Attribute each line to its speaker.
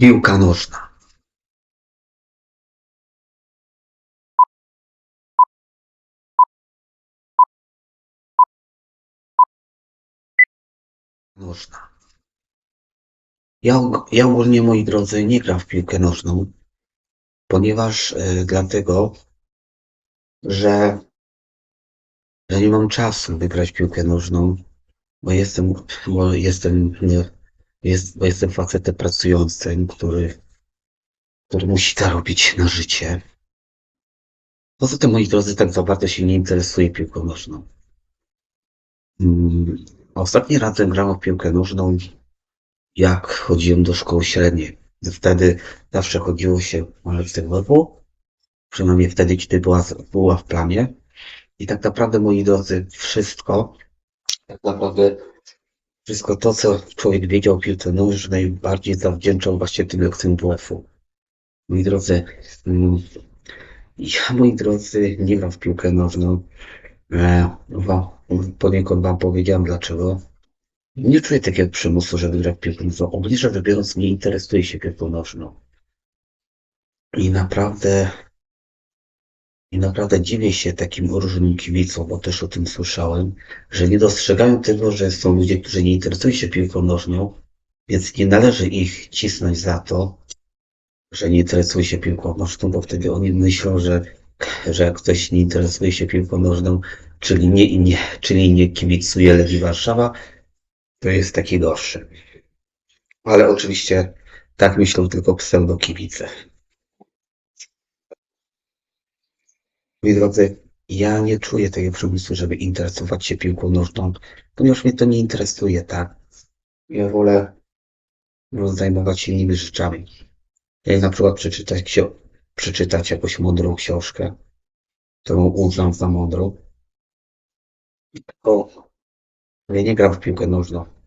Speaker 1: Piłka nożna. Nożna. Ja, ja ogólnie, moi drodzy, nie gram w piłkę nożną, ponieważ e, dlatego, że, że nie mam czasu wygrać piłkę nożną, bo jestem, bo jestem, nie, jest, jestem facetem pracującym, który, który musi zarobić na życie. Poza tym, moi drodzy, tak za bardzo się nie interesuje piłką nożną. Mm, Ostatni raz grałem w piłkę nożną, jak chodziłem do szkoły średniej. Wtedy zawsze chodziło się w tym roku, przynajmniej wtedy, kiedy była, była w planie. I tak naprawdę, moi drodzy, wszystko, tak naprawdę wszystko to, co człowiek wiedział o piłce nożnej, bardziej zawdzięczał właśnie tym lekcjom WF-u. Moi drodzy, mm, ja, moi drodzy, nie gram w piłkę nożną. E, wam, poniekąd wam powiedziałem dlaczego. Nie czuję takiego przymusu, żeby grać w piłkę nożną. Ogólnie rzecz biorąc, nie interesuje się piłką nożną. I naprawdę, i naprawdę dziwię się takim różnym kibicom, bo też o tym słyszałem, że nie dostrzegają tego, że są ludzie, którzy nie interesują się piłką nożną, więc nie należy ich cisnąć za to, że nie interesuje się piłką nożną, bo wtedy oni myślą, że, że ktoś nie interesuje się piłką nożną, czyli nie, nie, czyli nie kibicuje Legii Warszawa, to jest taki gorszy. Ale oczywiście tak myślą tylko pseudokibice. Moi drodzy, ja nie czuję tego przemysłu, żeby interesować się piłką nożną, ponieważ mnie to nie interesuje, tak? Ja wolę, zajmować się innymi rzeczami. Jak na przykład przeczytać, ksio- przeczytać jakąś mądrą książkę, którą uznam za mądrą. Tylko ja nie gram w piłkę nożną.